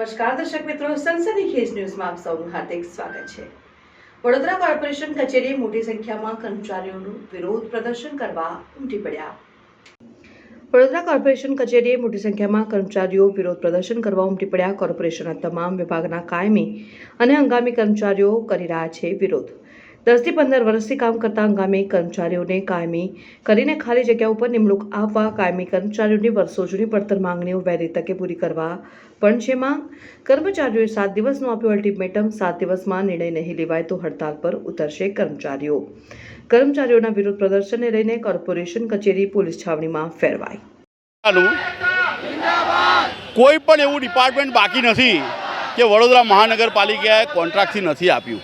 નમસ્કાર, દર્શક મિત્રો. સનસની ખેસ ન્યૂઝમાં આપ સૌનું હાર્દિક સ્વાગત છે. વડોદરા કોર્પોરેશન કચેરીએ મોટી સંખ્યામાં કર્મચારીઓનું વિરોધ પ્રદર્શન કરવા ઉમટી પડ્યા. વડોદરા કોર્પોરેશન કચેરીએ મોટી સંખ્યામાં કર્મચારીઓ વિરોધ પ્રદર્શન કરવા ઉમટી પડ્યા. કોર્પોરેશનના તમામ વિભાગના કાયમી અને હંગામી કર્મચારીઓ કરી રહ્યા છે વિરોધ. દસથી પંદર વર્ષથી કામ કરતા હંગામી કર્મચારીઓને કાયમી કરીને ખાલી જગ્યા ઉપર નિમણૂક આપવા કાયમી કર્મચારીઓની વર્ષો જૂની પડતર માંગણીઓ વહેલી તકે પૂરી કરવા પણ છે માંગ. કર્મચારીઓએ સાત દિવસનું આપ્યું અલ્ટિમેટમ, સાત દિવસમાં નિર્ણય નહીં લેવાય તો હડતાલ પર ઉતરશે કર્મચારીઓ. કર્મચારીઓના વિરોધ પ્રદર્શનને લઈને કોર્પોરેશન, કચેરી, પોલીસ છાવણીમાં ફેરવાઈ. કોઈ પણ એવું ડિપાર્ટમેન્ટ બાકી નથી કે વડોદરા મહાનગરપાલિકાએ કોન્ટ્રાક્ટથી નથી આપ્યું.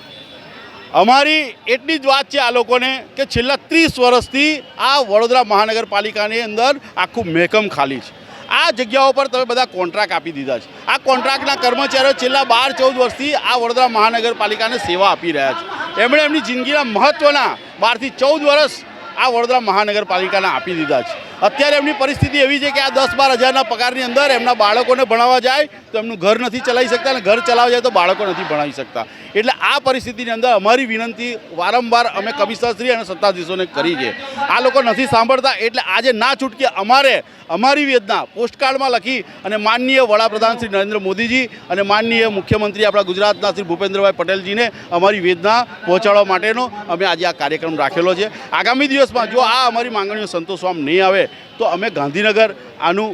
અમારી એટલી જ વાત છે આ લોકોને કે છેલ્લા ત્રીસ વર્ષથી આ વડોદરા મહાનગરપાલિકાની અંદર આખું મહેકમ ખાલી છે. આ જગ્યાઓ પર તમે બધા કોન્ટ્રાક્ટ આપી દીધા છે. આ કોન્ટ્રાક્ટના કર્મચારીઓ છેલ્લા બાર, ચૌદ વર્ષથી આ વડોદરા મહાનગરપાલિકાને સેવા આપી રહ્યા છે. એમણે એમની જિંદગીના મહત્ત્વના બારથી ચૌદ વર્ષ આ વડોદરા મહાનગરપાલિકાને આપી દીધા છે. અત્યારે એમની પરિસ્થિતિ એવી છે કે આ દસ બાર હજારના પગારની અંદર એમના બાળકોને ભણાવવા જાય તો એમનું ઘર નથી ચલાવી શકતા અને ઘર ચલાવવા જાય તો બાળકો નથી ભણાવી શકતા. એટલે આ પરિસ્થિતિની અંદર અમારી વિનંતી વારંવાર અમે કમિશનરશ્રી અને સત્તાધીશોને કરી છે. આ લોકો નથી સાંભળતા એટલે આજે ના છૂટકે અમારે અમારી વેદના પોસ્ટકાર્ડમાં લખી અને માનનીય વડાપ્રધાન શ્રી નરેન્દ્ર મોદીજી અને માનનીય મુખ્યમંત્રી આપણા ગુજરાતના શ્રી ભૂપેન્દ્રભાઈ પટેલજીને અમારી વેદના પહોંચાડવા માટેનો અમે આજે આ કાર્યક્રમ રાખેલો છે. આગામી દિવસમાં જો આ અમારી માંગણીઓ સંતોષવામાં નહીં આવે તો અમે ગાંધીનગર, આનું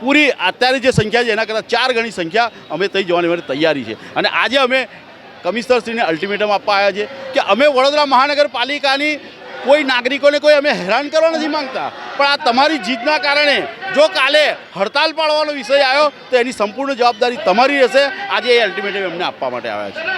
પૂરી અત્યારે જે સંખ્યા છે, એના કરતાં ચાર ગણી સંખ્યા અમે થઈ જવાની માટે તૈયારી છે. અને આજે અમે કમિશનરશ્રીને અલ્ટિમેટમ આપવા આવ્યા છે કે અમે વડોદરા મહાનગરપાલિકાની કોઈ નાગરિકોને કોઈ અમે હેરાન કરવા નથી માંગતા. પણ આ તમારી જીતના કારણે જો કાલે હડતાલ પાડવાનો વિષય આવ્યો, તો એની સંપૂર્ણ જવાબદારી તમારી રહેશે. આજે એ અલ્ટિમેટમ એમને આપવા માટે આવ્યા છે.